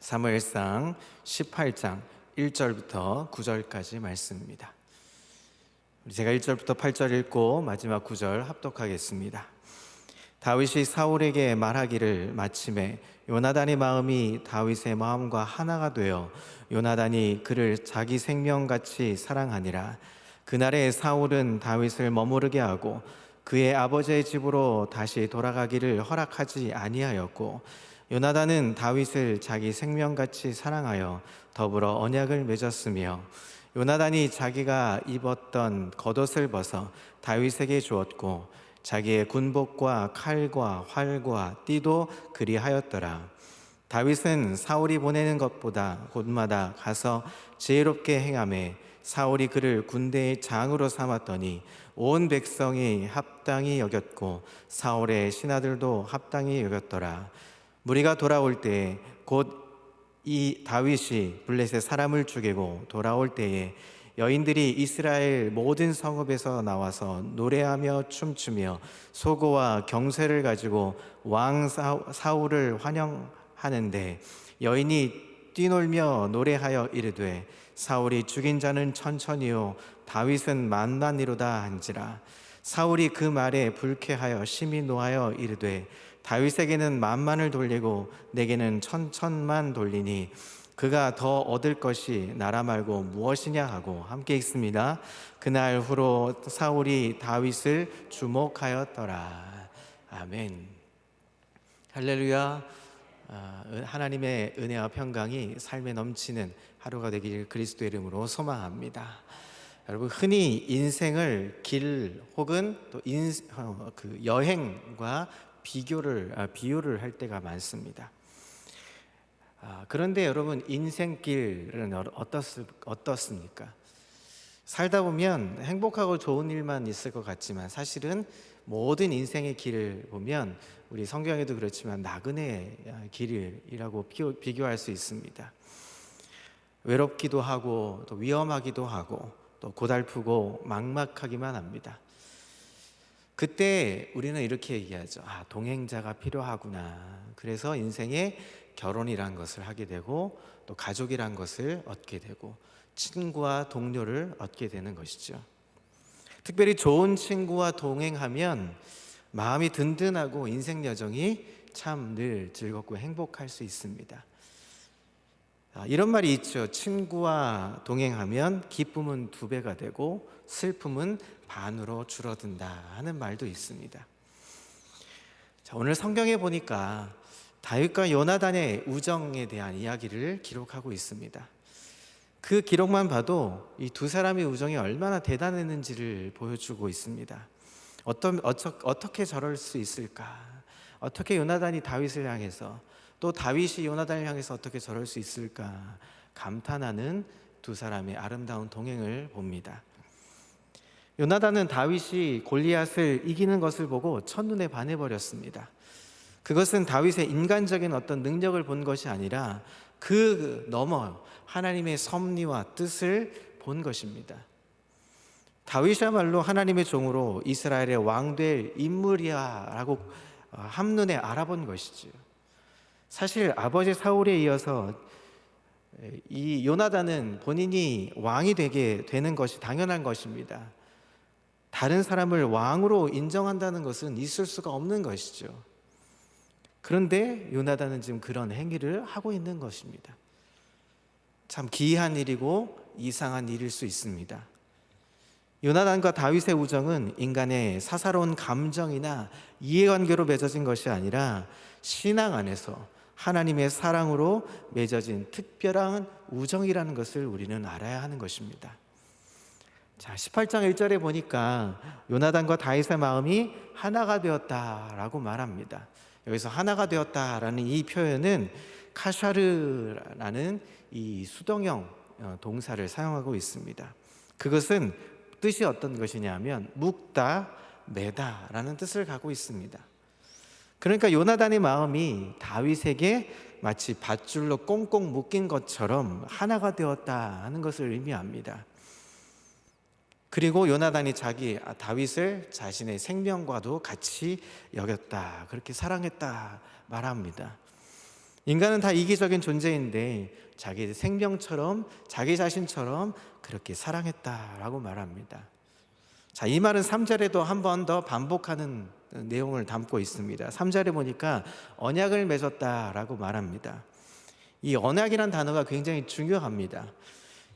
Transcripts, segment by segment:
사무엘상 18장 1절부터 9절까지 말씀입니다. 제가 1절부터 8절 읽고 마지막 9절 합독하겠습니다. 다윗이 사울에게 말하기를 마침에 요나단의 마음이 다윗의 마음과 하나가 되어 요나단이 그를 자기 생명같이 사랑하니라 그날에 사울은 다윗을 머무르게 하고 그의 아버지의 집으로 다시 돌아가기를 허락하지 아니하였고 요나단은 다윗을 자기 생명같이 사랑하여 더불어 언약을 맺었으며 요나단이 자기가 입었던 겉옷을 벗어 다윗에게 주었고 자기의 군복과 칼과 활과 띠도 그리하였더라. 다윗은 사울이 보내는 것보다 곳마다 가서 지혜롭게 행함에 사울이 그를 군대의 장으로 삼았더니 온 백성이 합당히 여겼고 사울의 신하들도 합당히 여겼더라. 무리가 돌아올 때곧이 다윗이 블레셋 사람을 죽이고 돌아올 때에 여인들이 이스라엘 모든 성읍에서 나와서 노래하며 춤추며 소고와 경쇠를 가지고 왕 사울을 환영하는데 여인이 뛰놀며 노래하여 이르되 사울이 죽인 자는 천천히요 다윗은 만만이로다 한지라. 사울이 그 말에 불쾌하여 심히 노하여 이르되 다윗에게는 만만을 돌리고 내게는 천천만 돌리니 그가 더 얻을 것이 나라 말고 무엇이냐 하고 함께 읽습니다. 그날 후로 사울이 다윗을 주목하였더라. 아멘. 할렐루야. 아, 하나님의 은혜와 평강이 삶에 넘치는 하루가 되길 그리스도 이름으로 소망합니다. 여러분 흔히 인생을 길 혹은 또 인, 어, 그 여행과 비교를 아, 비유를 할 때가 많습니다. 아, 그런데 여러분 인생길은 어떻, 어떻습니까? 살다 보면 행복하고 좋은 일만 있을 것 같지만 사실은 모든 인생의 길을 보면 우리 성경에도 그렇지만 나그네 길이라고 비교할 수 있습니다. 외롭기도 하고 또 위험하기도 하고 또 고달프고 막막하기만 합니다. 그때 우리는 이렇게 얘기하죠. 아, 동행자가 필요하구나. 그래서 인생에 결혼이란 것을 하게 되고 또 가족이란 것을 얻게 되고 친구와 동료를 얻게 되는 것이죠. 특별히 좋은 친구와 동행하면 마음이 든든하고 인생 여정이 참 늘 즐겁고 행복할 수 있습니다. 아, 이런 말이 있죠. 친구와 동행하면 기쁨은 두 배가 되고 슬픔은 반으로 줄어든다 하는 말도 있습니다. 자, 오늘 성경에 보니까 다윗과 요나단의 우정에 대한 이야기를 기록하고 있습니다. 그 기록만 봐도 이 두 사람의 우정이 얼마나 대단했는지를 보여주고 있습니다. 어떤 어떻게 저럴 수 있을까? 어떻게 요나단이 다윗을 향해서 또 다윗이 요나단을 향해서 어떻게 저럴 수 있을까? 감탄하는 두 사람의 아름다운 동행을 봅니다. 요나단은 다윗이 골리앗을 이기는 것을 보고 첫눈에 반해 버렸습니다. 그것은 다윗의 인간적인 어떤 능력을 본 것이 아니라 그 넘어 하나님의 섭리와 뜻을 본 것입니다. 다윗이야말로 하나님의 종으로 이스라엘의 왕 될 인물이야라고 어, 한눈에 알아본 것이죠. 사실 아버지 사울에 이어서 이 요나단은 본인이 왕이 되게 되는 것이 당연한 것입니다. 다른 사람을 왕으로 인정한다는 것은 있을 수가 없는 것이죠. 그런데 요나단은 지금 그런 행위를 하고 있는 것입니다. 참 기이한 일이고 이상한 일일 수 있습니다. 요나단과 다윗의 우정은 인간의 사사로운 감정이나 이해관계로 맺어진 것이 아니라 신앙 안에서 하나님의 사랑으로 맺어진 특별한 우정이라는 것을 우리는 알아야 하는 것입니다. 자, 18장 1절에 보니까 요나단과 다윗의 마음이 하나가 되었다라고 말합니다. 여기서 하나가 되었다라는 이 표현은 카샤르라는 이 수동형 어, 동사를 사용하고 있습니다. 그것은 뜻이 어떤 것이냐면 묵다, 매다라는 뜻을 갖고 있습니다. 그러니까 요나단의 마음이 다윗에게 마치 밧줄로 꽁꽁 묶인 것처럼 하나가 되었다 하는 것을 의미합니다. 그리고 요나단이 자기 아, 다윗을 자신의 생명과도 같이 여겼다. 그렇게 사랑했다 말합니다. 인간은 다 이기적인 존재인데 자기 생명처럼 자기 자신처럼 그렇게 사랑했다라고 말합니다. 자, 이 말은 3절에도 한 번 더 반복하는 내용을 담고 있습니다. 3절에 보니까 언약을 맺었다라고 말합니다. 이 언약이란 단어가 굉장히 중요합니다.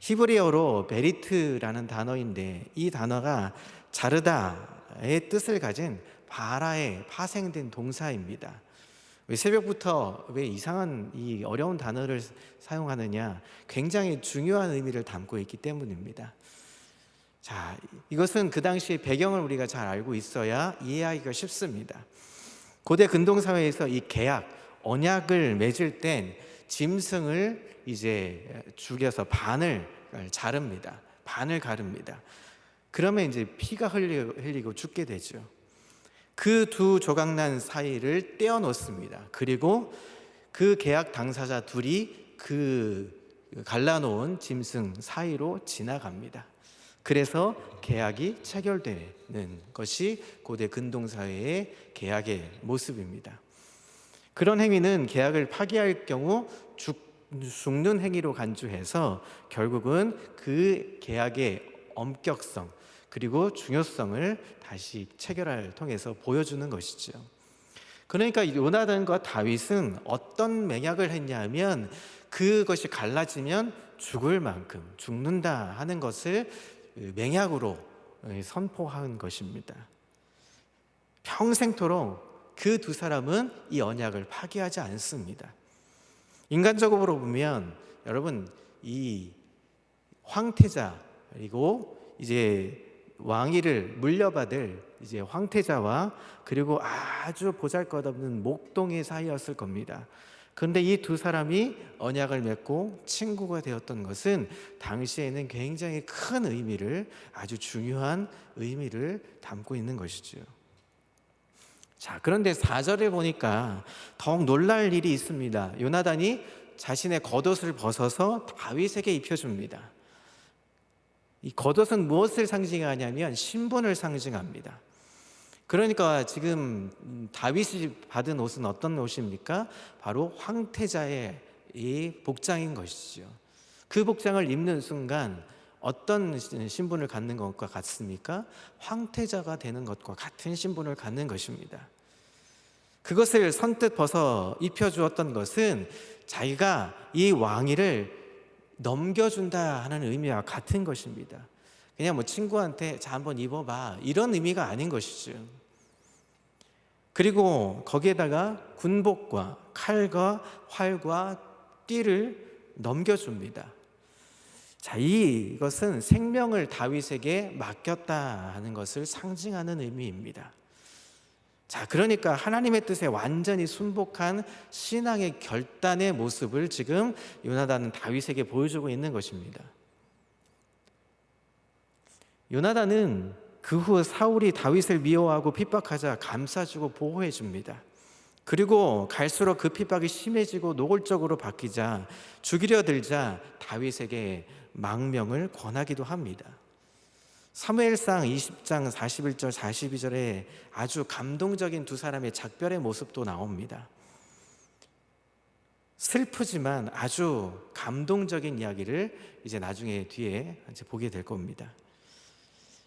히브리어로 베리트라는 단어인데 이 단어가 자르다의 뜻을 가진 바라에 파생된 동사입니다. 왜 새벽부터 왜 이상한 이 어려운 단어를 사용하느냐? 굉장히 중요한 의미를 담고 있기 때문입니다. 자, 이것은 그 당시 배경을 우리가 잘 알고 있어야 이해하기가 쉽습니다. 고대 근동 사회에서 이 계약, 언약을 맺을 땐 짐승을 이제 죽여서 반을 자릅니다. 반을 가릅니다. 그러면 이제 피가 흘리고, 죽게 되죠. 그 두 조각난 사이를 떼어 놓습니다. 그리고 그 계약 당사자 둘이 그 갈라놓은 짐승 사이로 지나갑니다. 그래서 계약이 체결되는 것이 고대 근동 사회의 계약의 모습입니다. 그런 행위는 계약을 파기할 경우 죽, 죽는 행위로 간주해서 결국은 그 계약의 엄격성 그리고 중요성을 다시 체결할 통해서 보여주는 것이죠. 그러니까 요나단과 다윗은 어떤 맹약을 했냐면 그것이 갈라지면 죽을 만큼 죽는다 하는 것을 맹약으로 선포한 것입니다. 평생토록 그 두 사람은 이 언약을 파기하지 않습니다. 인간적으로 보면 여러분 이 황태자 그리고 이제 왕위를 물려받을 이제 황태자와 그리고 아주 보잘것없는 목동의 사이였을 겁니다. 그런데 이 두 사람이 언약을 맺고 친구가 되었던 것은 당시에는 굉장히 큰 의미를 아주 중요한 의미를 담고 있는 것이죠. 자, 그런데 4절에 보니까 더욱 놀랄 일이 있습니다. 요나단이 자신의 겉옷을 벗어서 다윗에게 입혀줍니다. 이 겉옷은 무엇을 상징하냐면 신분을 상징합니다. 그러니까 지금 다윗이 받은 옷은 어떤 옷입니까? 바로 황태자의 이 복장인 것이죠. 그 복장을 입는 순간 어떤 신분을 갖는 것과 같습니까? 황태자가 되는 것과 같은 신분을 갖는 것입니다. 그것을 선뜻 벗어 입혀주었던 것은 자기가 이 왕위를 넘겨준다 하는 의미와 같은 것입니다. 그냥 뭐 친구한테 자 한번 입어봐 이런 의미가 아닌 것이죠. 그리고 거기에다가 군복과 칼과 활과 띠를 넘겨줍니다. 자, 이것은 생명을 다윗에게 맡겼다 하는 것을 상징하는 의미입니다. 자, 그러니까 하나님의 뜻에 완전히 순복한 신앙의 결단의 모습을 지금 요나단은 다윗에게 보여주고 있는 것입니다. 요나단은 그 후 사울이 다윗을 미워하고 핍박하자 감싸주고 보호해 줍니다. 그리고 갈수록 그 핍박이 심해지고 노골적으로 바뀌자 죽이려 들자 다윗에게 망명을 권하기도 합니다. 사무엘상 20장 41절 42절에 아주 감동적인 두 사람의 작별의 모습도 나옵니다. 슬프지만 아주 감동적인 이야기를 이제 나중에 뒤에 이제 보게 될 겁니다.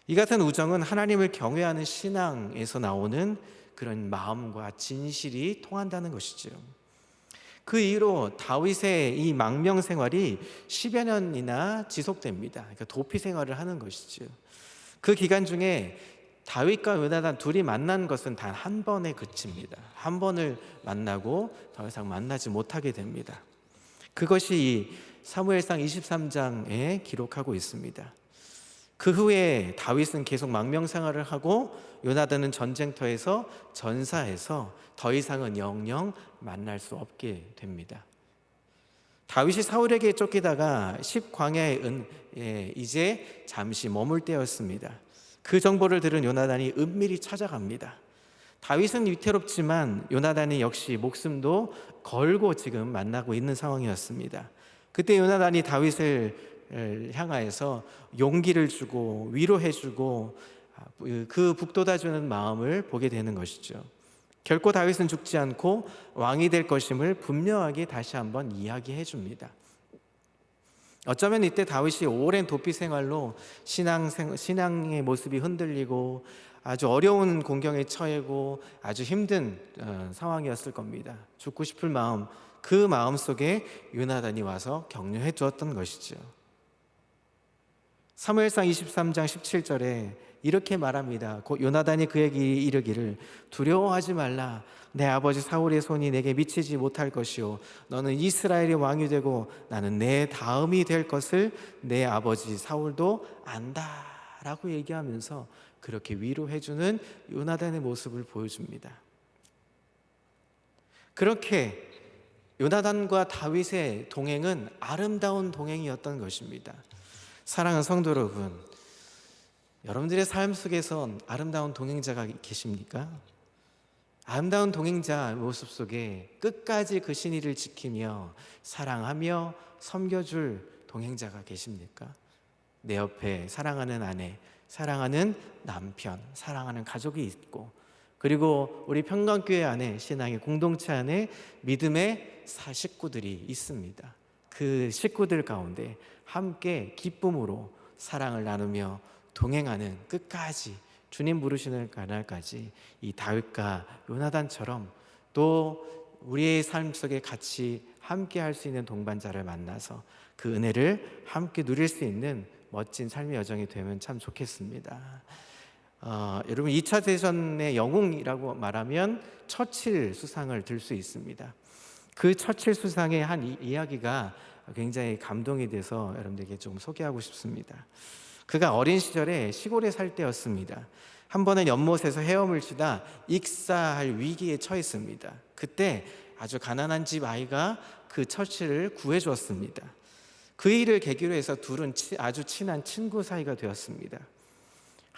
이 같은 우정은 하나님을 경외하는 신앙에서 나오는 그런 마음과 진실이 통한다는 것이죠. 그 이후로 다윗의 이 망명 생활이 10여 년이나 지속됩니다. 그러니까 도피 생활을 하는 것이죠. 그 기간 중에 다윗과 요나단 둘이 만난 것은 단 한 번에 그칩니다. 한 번을 만나고 더 이상 만나지 못하게 됩니다. 그것이 사무엘상 23장에 기록하고 있습니다. 그 후에 다윗은 계속 망명 생활을 하고 요나단은 전쟁터에서 전사해서 더 이상은 영영 만날 수 없게 됩니다. 다윗이 사울에게 쫓기다가 십광야에 예, 이제 잠시 머물 때였습니다. 그 정보를 들은 요나단이 은밀히 찾아갑니다. 다윗은 위태롭지만 요나단이 역시 목숨도 걸고 지금 만나고 있는 상황이었습니다. 그때 요나단이 다윗을 향하여서 용기를 주고 위로해 주고 그 북돋아 주는 마음을 보게 되는 것이죠. 결코 다윗은 죽지 않고 왕이 될 것임을 분명하게 다시 한번 이야기해 줍니다. 어쩌면 이때 다윗이 오랜 도피 생활로 신앙 생- 신앙의 모습이 흔들리고 아주 어려운 공경에 처해고 아주 힘든 어, 상황이었을 겁니다. 죽고 싶을 마음 그 마음 속에 요나단이 와서 격려해 주었던 것이죠. 사무엘상 23장 17절에 이렇게 말합니다. 곧 요나단이 그에게 이르기를 두려워하지 말라. 내 아버지 사울의 손이 내게 미치지 못할 것이요 너는 이스라엘의 왕이 되고 나는 내 다음이 될 것을 내 아버지 사울도 안다 라고 얘기하면서 그렇게 위로해 주는 요나단의 모습을 보여줍니다. 그렇게 요나단과 다윗의 동행은 아름다운 동행이었던 것입니다. 사랑하는 성도 여러분, 여러분들의 삶 속에선 아름다운 동행자가 계십니까? 아름다운 동행자 모습 속에 끝까지 그 신의를 지키며 사랑하며 섬겨줄 동행자가 계십니까? 내 옆에 사랑하는 아내, 사랑하는 남편, 사랑하는 가족이 있고 그리고 우리 평강교회 안에 신앙의 공동체 안에 믿음의 사 식구들이 있습니다. 그 식구들 가운데 함께 기쁨으로 사랑을 나누며 동행하는 끝까지 주님 부르시는 그날까지 이 다윗과 요나단처럼 또 우리의 삶 속에 같이 함께 할 수 있는 동반자를 만나서 그 은혜를 함께 누릴 수 있는 멋진 삶의 여정이 되면 참 좋겠습니다. 어, 여러분 2차 대전의 영웅이라고 말하면 처칠 수상을 들 수 있습니다. 그 처칠 수상의 한 이, 이야기가 굉장히 감동이 돼서 여러분들에게 좀 소개하고 싶습니다. 그가 어린 시절에 시골에 살 때였습니다. 한 번은 연못에서 헤엄을 치다 익사할 위기에 처했습니다. 그때 아주 가난한 집 아이가 그 처치를 구해 주었습니다. 그 일을 계기로 해서 둘은 치- 아주 친한 친구 사이가 되었습니다.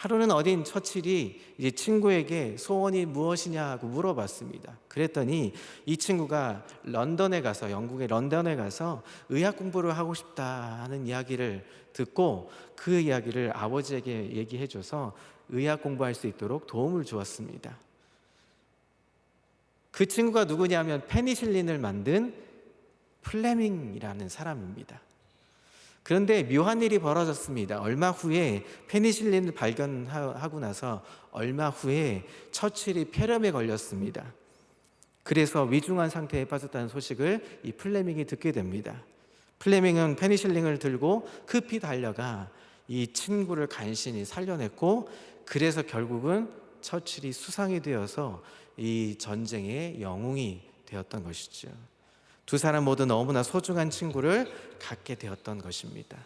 하루는 어린 처칠이 이제 친구에게 소원이 무엇이냐 하고 물어봤습니다. 그랬더니 이 친구가 런던에 가서 영국의 런던에 가서 의학 공부를 하고 싶다 하는 이야기를 듣고 그 이야기를 아버지에게 얘기해 줘서 의학 공부할 수 있도록 도움을 주었습니다. 그 친구가 누구냐면 페니실린을 만든 플레밍이라는 사람입니다. 그런데 묘한 일이 벌어졌습니다. 얼마 후에 페니실린을 발견하고 나서 얼마 후에 처칠이 폐렴에 걸렸습니다. 그래서 위중한 상태에 빠졌다는 소식을 이 플레밍이 듣게 됩니다. 플레밍은 페니실린을 들고 급히 달려가 이 친구를 간신히 살려냈고 그래서 결국은 처칠이 수상이 되어서 이 전쟁의 영웅이 되었던 것이죠. 두 사람 모두 너무나 소중한 친구를 갖게 되었던 것입니다.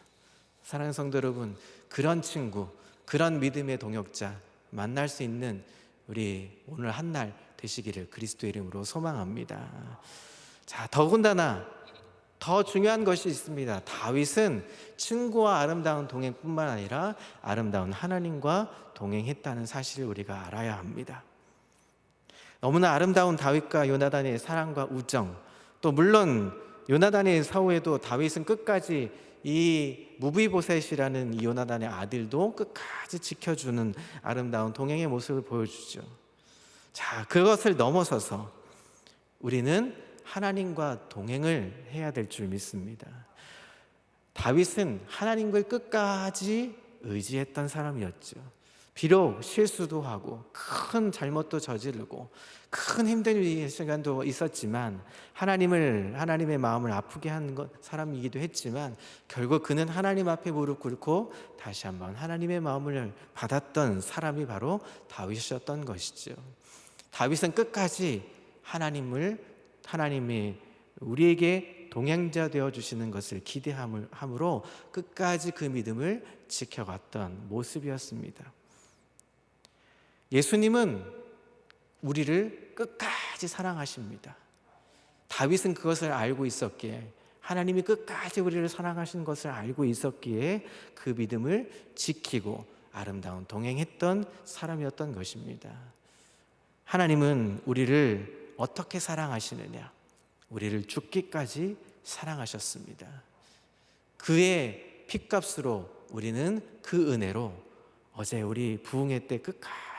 사랑하는 성도 여러분, 그런 친구, 그런 믿음의 동역자 만날 수 있는 우리 오늘 한 날 되시기를 그리스도 이름으로 소망합니다. 자, 더군다나 더 중요한 것이 있습니다. 다윗은 친구와 아름다운 동행뿐만 아니라 아름다운 하나님과 동행했다는 사실을 우리가 알아야 합니다. 너무나 아름다운 다윗과 요나단의 사랑과 우정, 또 물론 요나단의 사후에도 다윗은 끝까지 이 무비보셋이라는 이 요나단의 아들도 끝까지 지켜주는 아름다운 동행의 모습을 보여주죠. 자, 그것을 넘어서서 우리는 하나님과 동행을 해야 될 줄 믿습니다. 다윗은 하나님을 끝까지 의지했던 사람이었죠. 비록 실수도 하고 큰 잘못도 저지르고 큰 힘든 시간도 있었지만 하나님을 하나님의 마음을 아프게 한 것, 사람이기도 했지만 결국 그는 하나님 앞에 무릎 꿇고 다시 한번 하나님의 마음을 받았던 사람이 바로 다윗이었던 것이죠. 다윗은 끝까지 하나님을 하나님이 우리에게 동행자 되어 주시는 것을 기대함으로 끝까지 그 믿음을 지켜갔던 모습이었습니다. 예수님은 우리를 끝까지 사랑하십니다. 다윗은 그것을 알고 있었기에 하나님이 끝까지 우리를 사랑하신 것을 알고 있었기에 그 믿음을 지키고 아름다운 동행했던 사람이었던 것입니다. 하나님은 우리를 어떻게 사랑하시느냐? 우리를 죽기까지 사랑하셨습니다. 그의 피값으로 우리는 그 은혜로 어제 우리 부흥회 때 끝까지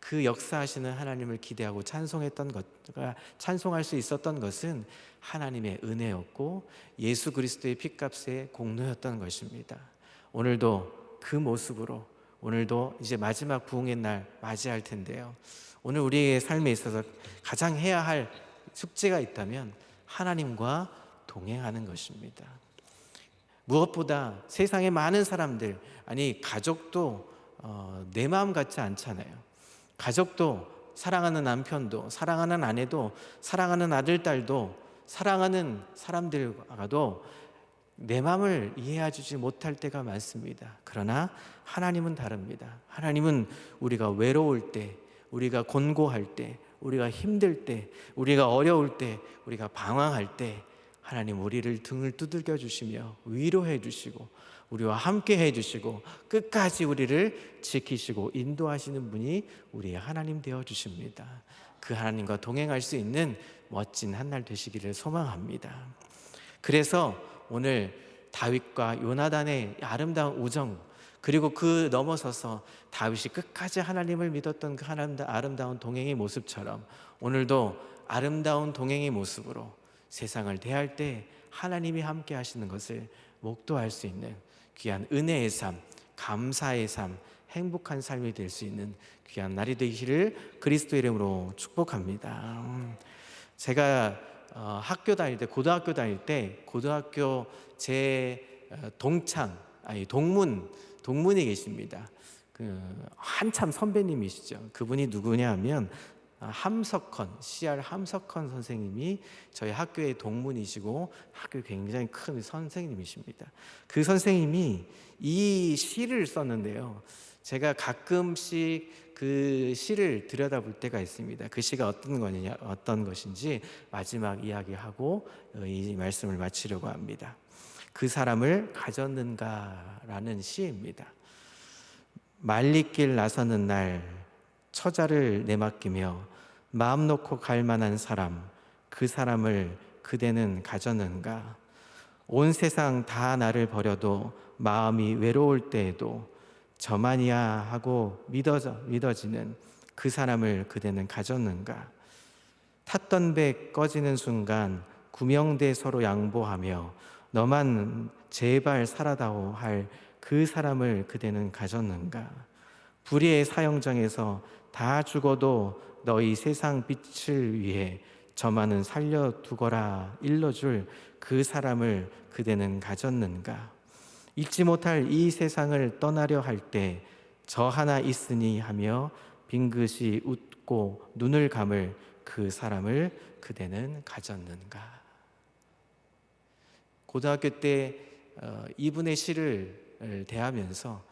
그 역사하시는 하나님을 기대하고 찬송했던 것가 찬송할 수 있었던 것은 하나님의 은혜였고 예수 그리스도의 피값의 공로였던 것입니다. 오늘도 그 모습으로 오늘도 이제 마지막 부흥의 날 맞이할 텐데요. 오늘 우리의 삶에 있어서 가장 해야 할 숙제가 있다면 하나님과 동행하는 것입니다. 무엇보다 세상의 많은 사람들 아니 가족도 어, 내 마음 같지 않잖아요. 가족도 사랑하는 남편도 사랑하는 아내도 사랑하는 아들 딸도 사랑하는 사람들과도 내 마음을 이해해 주지 못할 때가 많습니다. 그러나 하나님은 다릅니다. 하나님은 우리가 외로울 때, 우리가 곤고할 때, 우리가 힘들 때, 우리가 어려울 때, 우리가 방황할 때 하나님 우리를 등을 두들겨 주시며 위로해 주시고 우리와 함께 해 주시고 끝까지 우리를 지키시고 인도하시는 분이 우리의 하나님 되어 주십니다. 그 하나님과 동행할 수 있는 멋진 한 날 되시기를 소망합니다. 그래서 오늘 다윗과 요나단의 아름다운 우정 그리고 그 넘어서서 다윗이 끝까지 하나님을 믿었던 그 아름다운 동행의 모습처럼 오늘도 아름다운 동행의 모습으로 세상을 대할 때 하나님이 함께 하시는 것을 목도할 수 있는 귀한 은혜의 삶, 감사의 삶, 행복한 삶이 될 수 있는 귀한 날이 되기를 그리스도 이름으로 축복합니다. 음, 제가 어, 학교 다닐 때 고등학교 다닐 때 고등학교 제 어, 동창 아니 동문 동문이 계십니다. 그 한참 선배님이시죠. 그분이 누구냐면 아, 함석헌 CR 함석헌 선생님이 저희 학교의 동문이시고 학교 굉장히 큰 선생님이십니다. 그 선생님이 이 시를 썼는데요. 제가 가끔씩 그 시를 들여다볼 때가 있습니다. 그 시가 어떤 거냐, 어떤 것인지 마지막 이야기하고 어, 이 말씀을 마치려고 합니다. 그 사람을 가졌는가라는 시입니다. 말리길 나서는 날 처자를 내맡기며 마음 놓고 갈 만한 사람 그 사람을 그대는 가졌는가? 온 세상 다 나를 버려도 마음이 외로울 때에도 저만이야 하고 믿어져, 믿어지는 그 사람을 그대는 가졌는가? 탔던 배 꺼지는 순간 구명대 서로 양보하며 너만 제발 살아다오 할 그 사람을 그대는 가졌는가? 불의의 사형정에서 다 죽어도 너희 세상 빛을 위해 저만은 살려두거라 일러줄 그 사람을 그대는 가졌는가? 잊지 못할 이 세상을 떠나려 할 때 저 하나 있으니 하며 빙긋이 웃고 눈을 감을 그 사람을 그대는 가졌는가? 고등학교 때 어, 이분의 시를 대하면서 어,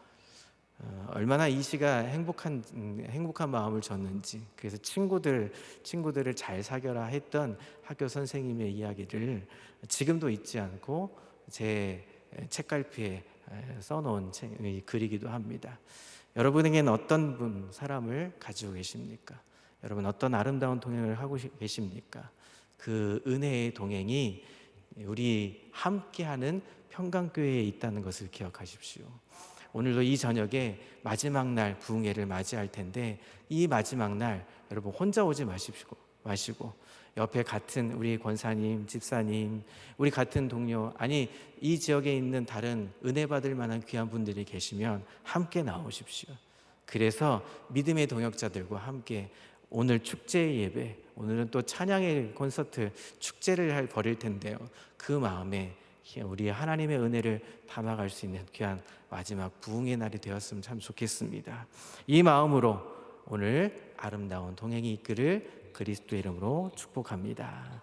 얼마나 이 시가 행복한 음, 행복한 마음을 줬는지 그래서 친구들 친구들을 잘 사겨라 했던 학교 선생님의 이야기를 지금도 잊지 않고 제 책갈피에 써놓은 책, 글이기도 합니다. 여러분에게는 어떤 분 사람을 가지고 계십니까? 여러분 어떤 아름다운 동행을 하고 계십니까? 그 은혜의 동행이 우리 함께하는 평강교회에 있다는 것을 기억하십시오. 오늘도 이 저녁에 마지막 날 부흥회를 맞이할 텐데 이 마지막 날 여러분 혼자 오지 마십시오. 마시고 옆에 같은 우리 권사님, 집사님, 우리 같은 동료 아니 이 지역에 있는 다른 은혜 받을 만한 귀한 분들이 계시면 함께 나오십시오. 그래서 믿음의 동역자들과 함께 오늘 축제 예배, 오늘은 또 찬양의 콘서트 축제를 할 벌일 텐데요. 그 마음에 우리 하나님의 은혜를 담아갈 수 있는 귀한 마지막 부흥의 날이 되었으면 참 좋겠습니다. 이 마음으로 오늘 아름다운 동행이 있기를 그리스도 이름으로 축복합니다.